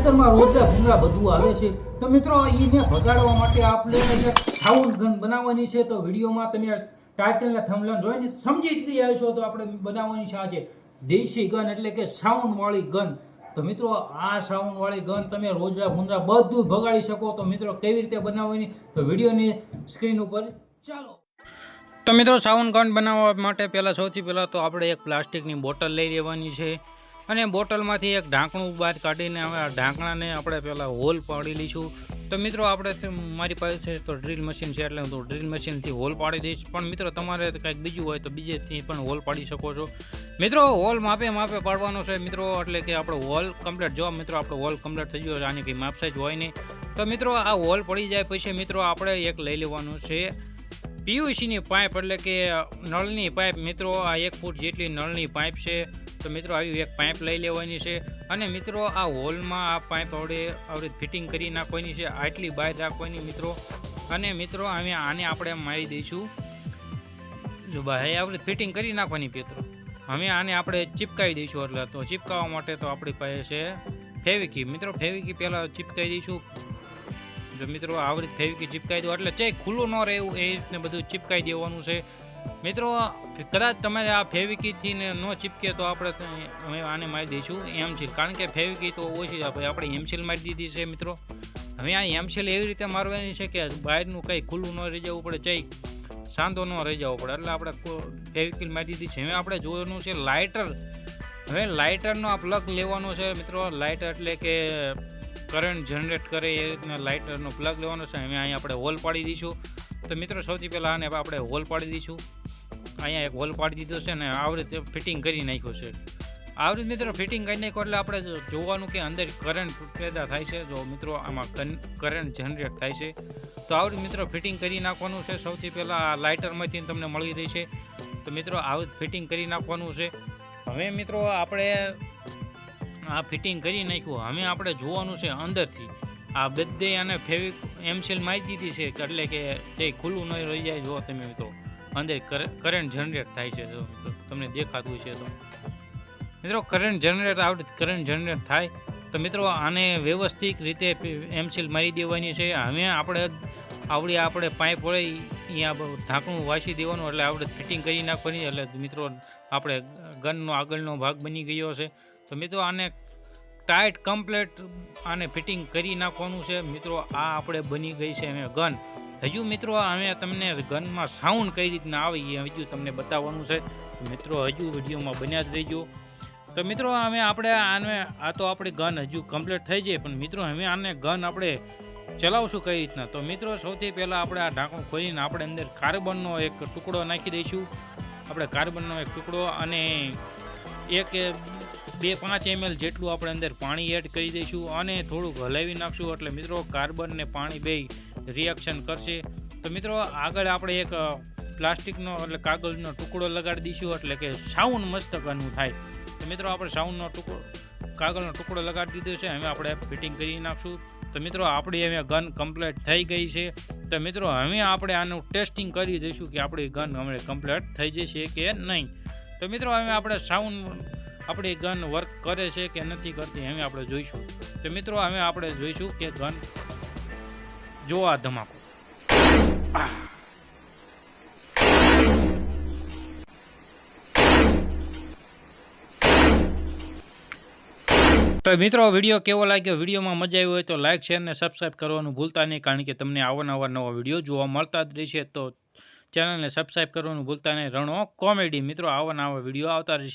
ખેતરમાં રોજા ભૂંગળા બધું આવે છે. તો મિત્રો એને ભગાડવા માટે આપણે સાઉન્ડ ગન બનાવવાની છે, તો વિડીયોમાં તમે ટાઇટલના થમલન જોઈને સમજી જ ગયા છો તો આપણે બનાવવાની છે આજે દેશી ગન એટલે કે સાઉન્ડવાળી ગન તો મિત્રો, આ સાઉન્ડવાળી ગન તમે રોજા ભૂંગળા બધું ભગાડી શકો. તો મિત્રો, કેવી રીતે બનાવવાની? તો વિડીયોની સ્ક્રીન ઉપર ચાલો. તો મિત્રો, સાઉન્ડ ગન બનાવવા માટે પહેલાં સૌથી પહેલાં તો આપણે એક પ્લાસ્ટિકની બોટલ લઈ લેવાની છે. અને બોટલમાંથી એક ઢાંકણું બહાર કાઢીને હવે આ ઢાંકણાને આપણે પહેલાં હોલ પાડી લઈશું. તો મિત્રો, આપણે મારી પાસે તો ડ્રીલ મશીન છે એટલે હું ડ્રીલ મશીનથી હોલ પાડી દઈશ. પણ મિત્રો, તમારે કંઈક બીજું હોય તો બીજેથી પણ હોલ પાડી શકો છો. મિત્રો, હોલ માપે માપે પાડવાનો છે મિત્રો, એટલે કે આપણો હોલ કમ્પ્લીટ. જો મિત્રો, આપણો હોલ કમ્પ્લીટ થઈ ગયો છે, આની કંઈ માપ હોય નહીં. તો મિત્રો, આ હોલ પડી જાય પછી મિત્રો, આપણે એક લઈ લેવાનું છે પીયુસીની પાઇપ, એટલે કે નળની પાઇપ. મિત્રો, આ એક ફૂટ જેટલી નળની પાઇપ છે. તો મિત્રો આવી એક પાઇપ લઈ લેવાની છે અને મિત્રો આ હોલમાં આ પાઇપ આવડે આવડે ફિટિંગ કરી નાખવાની છે, આટલી બાય રાખવાની મિત્રો. અને મિત્રો અમે આને આપણે મારી દઈશું. જો ભાઈ આવડે ફિટિંગ કરી નાખવાની મિત્રો. હવે આને આપણે ચિપકાવી દઈશું એટલે તો ચિપકાવવા માટે તો આપણી પાસે છે ફેવિકી મિત્રો ફેવિકી પહેલાં ચિપકાવી દઈશું. જો મિત્રો આવડી ફેવિકી ચિપકાવી દો એટલે ચે ખુલ્લું ન રહેવું એ રીતને બધું ચિપકાવી દેવાનું છે. મિત્રો, કદાચ તમારે આ ફેવિકીથી ને ન ચીપકે તો આપણે અમે આને મારી દઈશું એમસીલ. કારણ કે ફેવિકી તો ઓછી આપણે એમસીલ મારી દીધી છે મિત્રો. હવે આ એમસીલ એવી રીતે મારવાની છે કે બહારનું કંઈ ખુલ્લું ન રહી જવું પડે ચઈ સાંધો ન રહી જવો પડે. એટલે આપણે ફેવિકીલ મારી દીધી છે. હવે આપણે જોવાનું છે લાઇટર. હવે લાઇટરનો આ પ્લગ લેવાનો છે મિત્રો. લાઇટર એટલે કે કરંટ જનરેટ કરે એ રીતના લાઇટરનો પ્લગ લેવાનો છે. હવે અહીંયા આપણે હોલ પાડી દઈશું. તો મિત્રો, સૌથી પહેલાં આને આપણે હોલ પાડી દઈશું. અહીંયા એક હોલ પાડી દીધો છે ને આવી રીતે ફિટિંગ કરી નાખ્યું છે. આવી રીતે મિત્રો, ફિટિંગ કરી નાખ્યું એટલે આપણે જોવાનું કે અંદર કરંટ પેદા થાય છે. જો મિત્રો, આમાં કરંટ જનરેટ થાય છે. તો આવી મિત્રો, ફિટિંગ કરી નાખવાનું છે. સૌથી પહેલાં આ લાઇટરમાંથી તમને મળી રહેશે તો મિત્રો, આવી ફિટિંગ કરી નાખવાનું છે. હવે મિત્રો, આપણે આ ફિટિંગ કરી નાખ્યું. હવે આપણે જોવાનું છે અંદરથી. આ બધે અને ફેવિક એમસીલ મારી દીધી છે એટલે કે તે ખુલ્લું ન રહી જાય જો તમે મિત્રો. અંદર કરંટ જનરેટ થાય છે જો તમને દેખાતું છે તો. મિત્રો કરંટ જનરેટ આવડે કરંટ જનરેટ થાય. તો મિત્રો, આને વ્યવસ્થિત રીતે એમસીલ મારી દેવાની છે. હવે આપણે આવડી આપણે પાઇપ હોય અહીંયા ઢાંકણું વાસી દેવાનું એટલે આપણે ફિટિંગ કરી નાખવાની એટલે મિત્રો આપણે ગનનો આગળનો ભાગ બની ગયો છે તો મિત્રો આને ટાઈટ, કમ્પ્લેટ આને ફિટિંગ કરી નાખવાનું છે. મિત્રો, આ આપણે બની ગઈ છે અમે ગન. હજુ મિત્રો, અમે તમને ગનમાં સાઉન્ડ કઈ રીતના આવે એ હજુ તમને બતાવવાનું છે. મિત્રો, હજુ વિડીયોમાં બન્યા જ રહીજો. તો મિત્રો, અમે આપણે આને, આ તો આપણી ગન હજુ કમ્પ્લીટ થઈ જાય, પણ મિત્રો હવે આને ગન આપણે ચલાવશું કઈ રીતના? તો મિત્રો, સૌથી પહેલાં આપણે આ ઢાંકણું ખોલીને આપણે અંદર કાર્બનનો એક ટુકડો નાખી દઈશું. આપણે કાર્બનનો એક ટુકડો અને એક બે પાંચ એમએલ જેટલું આપણે અંદર પાણી એડ કરી દઈશું અને થોડુંક હલાવી નાખશું. એટલે મિત્રો કાર્બન ને પાણી બે રિએક્શન કરશે. તો મિત્રો, આગળ આપણે એક પ્લાસ્ટિકનો એટલે કાગળનો ટુકડો લગાડી દઈશું. એટલે કે સાઉન્ડ મસ્ત ગનનું થાય. તો મિત્રો, આપણે સાઉન્ડનો ટુકડો, કાગળનો ટુકડો લગાડી દીધો છે. હવે આપણે ફિટિંગ કરી નાખશું. તો મિત્રો, આપણી હવે ગન કમ્પ્લીટ થઈ ગઈ છે. તો મિત્રો, હવે આપણે આનું ટેસ્ટિંગ કરી દઈશું કે આપણી ગન હવે કમ્પ્લીટ થઈ જશે કે નહીં. તો મિત્રો, હવે આપણે સાઉન્ડ આપણી ગન વર્ક કરે છે કે નથી કરતી એમ આપણે જોઈશું. તો મિત્રો, હવે આપણે જોઈશું કે ગન જો આ ધમાકો. તો મિત્રો, વીડિયો કેવો લાગ્યો? વિડીયોમાં મજા આવી હોય તો લાઇક શેર ને સબસ્ક્રાઈબ કરવાનું ભૂલતા નહીં, કારણ કે તમને આવા નવા નવા વીડિયો જોવા મળતા જ રહેશે. તો ચેનલને સબસ્ક્રાઈબ કરવાનું ભૂલતા નહીં. રણો કોમેડી. મિત્રો, આવા નવા વીડિયો આવતા રહેશે.